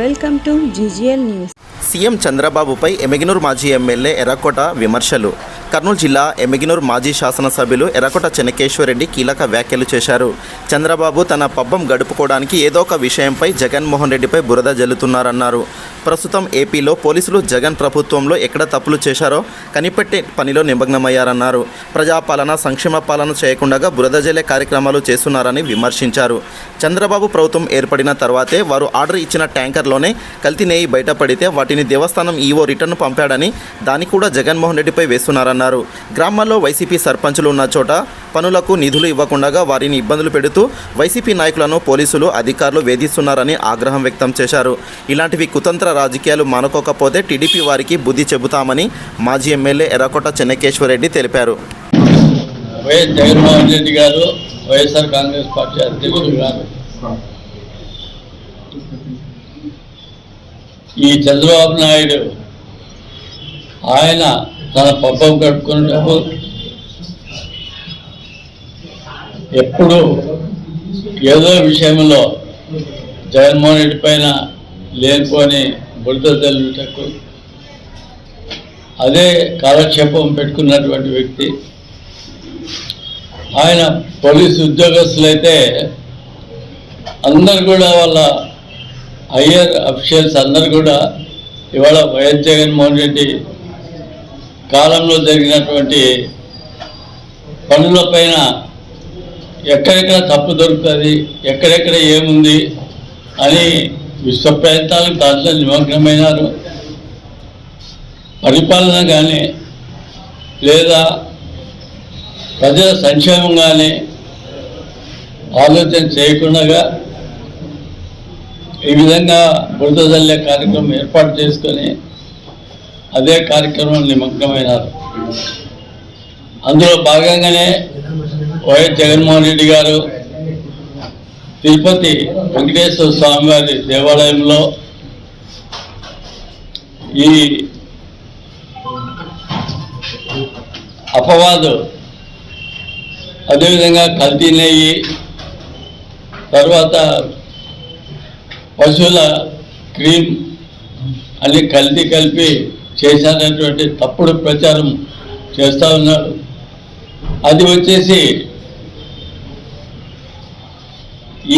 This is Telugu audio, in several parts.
Welcome to GGL news. CM చంద్రబాబుపై ఎమ్మిగనూరు మాజీ ఎమ్మెల్యే ఎర్రకోట విమర్శలు. కర్నూలు జిల్లా ఎమ్మిగినూరు మాజీ శాసనసభ్యులు ఎర్రకోట చెన్నకేశ్వరరెడ్డి కీలక వ్యాఖ్యలు చేశారు. చంద్రబాబు తన పబ్బం గడుపుకోవడానికి ఏదో ఒక విషయంపై జగన్మోహన్ రెడ్డిపై బురద జల్లుతున్నారన్నారు. ప్రస్తుతం ఏపీలో పోలీసులు జగన్ ప్రభుత్వంలో ఎక్కడ తప్పులు చేశారో కనిపెట్టే పనిలో నిమగ్నమయ్యారన్నారు. ప్రజాపాలన సంక్షేమ పాలన చేయకుండా బురద జల్లే కార్యక్రమాలు చేస్తున్నారని విమర్శించారు. చంద్రబాబు ప్రభుత్వం ఏర్పడిన తర్వాతే వారు ఆర్డర్ ఇచ్చిన ట్యాంకర్లోనే కల్తీ నెయ్యి బయటపడితే వాటిని దేవస్థానం ఈవో రిటర్న్ పంపాడని దాన్ని కూడా జగన్మోహన్ రెడ్డిపై వేస్తున్నారన్నారు. గ్రామాల్లో వైసీపీ సర్పంచులు ఉన్న చోట పనులకు నిధులు ఇవ్వకుండా వారిని ఇబ్బందులు పెడుతూ వైసీపీ నాయకులను పోలీసులు అధికారులు వేధిస్తున్నారని ఆగ్రహం వ్యక్తం చేశారు. ఇలాంటివి కుతంత్ర రాజకీయాలు మానుకోకపోతే టీడీపీ వారికి బుద్ధి చెబుతామని మాజీ ఎమ్మెల్యే ఎర్రకోట చెన్నకేశ్వరరెడ్డి తెలిపారు. వైఎస్ జగన్మోహన్ రెడ్డి గారు వైఎస్ఆర్ కాంగ్రెస్ పార్టీ అధ్యక్షుడు గారు. ఈ చంద్రబాబు నాయుడు ఆయన తన పబ్బం కట్టుకున్నప్పుడు ఎప్పుడు ఏదో విషయంలో జగన్మోహన్ రెడ్డి పైన లేనిపోని బుడత తల్లుటకు అదే కాలక్షేపం పెట్టుకున్నటువంటి వ్యక్తి. ఆయన పోలీసు ఉద్యోగస్తులైతే అందరు కూడా వాళ్ళ హయ్యర్ అఫీషియల్స్ అందరు కూడా ఇవాళ వైఎస్ జగన్మోహన్ రెడ్డి కాలంలో జరిగినటువంటి పనులపైన ఎక్కడెక్కడ తప్పు దొరుకుతుంది ఎక్కడెక్కడ ఏముంది అని విశ్వ ప్రయత్నాలకు దాంట్లో నిమగ్నమైనారు. పరిపాలన కానీ లేదా ప్రజల సంక్షేమం కానీ ఆలోచన చేయకుండా ఈ విధంగా బురద కార్యక్రమం ఏర్పాటు చేసుకొని అదే కార్యక్రమం నిమగ్నమైనారు. అందులో భాగంగానే వైఎస్ జగన్మోహన్ రెడ్డి గారు తిరుపతి వెంకటేశ్వర స్వామివారి దేవాలయంలో ఈ అపవాదు అదేవిధంగా కల్తీ నెయ్యి తర్వాత పశువుల క్రీమ్ అన్ని కల్తీ కలిపి చేశానటువంటి తప్పుడు ప్రచారం చేస్తూ ఉన్నాడు. అది వచ్చేసి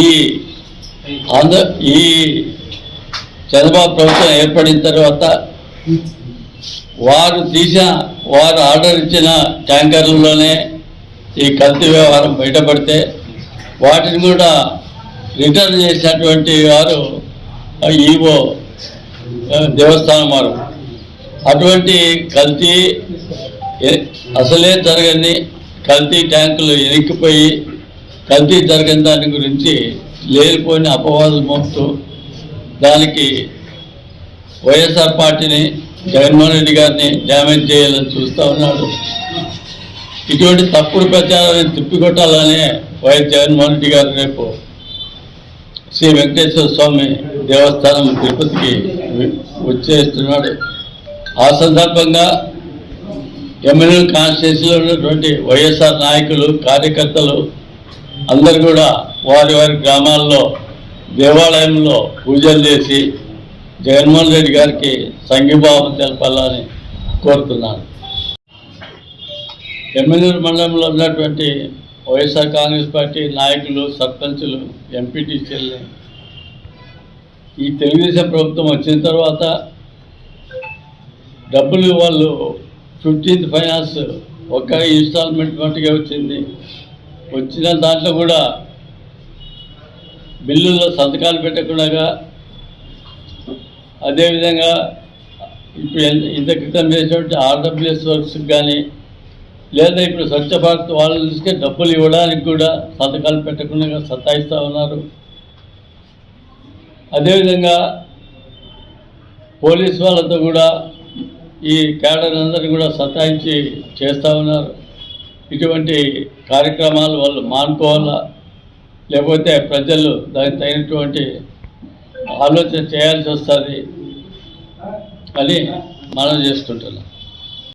ఈ ఆంధ్ర ఈ చంద్రబాబు ప్రభుత్వం ఏర్పడిన తర్వాత వారు తీసిన వారు ఆర్డర్ ఇచ్చిన ట్యాంకర్లలోనే ఈ కల్తీ వ్యవహారం బయటపడితే వాటిని కూడా రిటర్న్ చేసినటువంటి వారు ఈవో దేవస్థానం వారు. అటువంటి కల్తీ అసలే జరగని కల్తీ ట్యాంకులు ఎనిక్కిపోయి కల్తీ జరగని దాని గురించి లేనిపోయిన అపవాదులు మోపుతూ దానికి వైఎస్ఆర్ పార్టీని జగన్మోహన్ రెడ్డి గారిని డ్యామేజ్ చేయాలని చూస్తూ ఉన్నాడు. ఇటువంటి తప్పుడు ప్రచారాన్ని తిప్పికొట్టాలనే వైఎస్ జగన్మోహన్ రెడ్డి గారు రేపు శ్రీ వెంకటేశ్వర స్వామి దేవస్థానం తిరుపతికి వచ్చేస్తున్నాడు. ఆ సందర్భంగా ఎమ్మెల్యే కాన్స్టిట్యూన్సీలో ఉన్నటువంటి వైఎస్ఆర్ నాయకులు కార్యకర్తలు అందరు కూడా వారి వారి గ్రామాల్లో దేవాలయంలో పూజలు చేసి జగన్మోహన్ రెడ్డి గారికి సంఘీభావం తెలపాలని కోరుతున్నాను. ఎమ్మెల్యే మండలంలో ఉన్నటువంటి వైఎస్ఆర్ కాంగ్రెస్ పార్టీ నాయకులు సర్పంచులు ఎంపీటీసీలని ఈ తెలుగుదేశం ప్రభుత్వం వచ్చిన తర్వాత డబ్బులు వాళ్ళు ఫిఫ్టీన్త్ ఫైనాన్స్ ఒక ఇన్స్టాల్మెంట్ మట్టుగా వచ్చింది. వచ్చిన దాంట్లో కూడా బిల్లుల్లో సంతకాలు పెట్టకుండా అదేవిధంగా ఇప్పుడు ఇంత క్రితం చేసినటువంటి ఆర్డబ్ల్యూఎస్ వర్క్స్కి కానీ లేదా ఇప్పుడు స్వచ్ఛ భారత్ వాళ్ళు తీసుకే డబ్బులు ఇవ్వడానికి కూడా సంతకాలు పెట్టకుండా సతాయిస్తూ ఉన్నారు. అదేవిధంగా పోలీస్ వాళ్ళతో కూడా ఈ క్యాడర్ కూడా సతాయించి చేస్తూ ఉన్నారు. ఇటువంటి కార్యక్రమాలు వాళ్ళు మానుకోవాలా? లేకపోతే ప్రజలు దానికి తగినటువంటి ఆలోచన చేయాల్సి వస్తుంది అని మనం చేసుకుంటున్నాం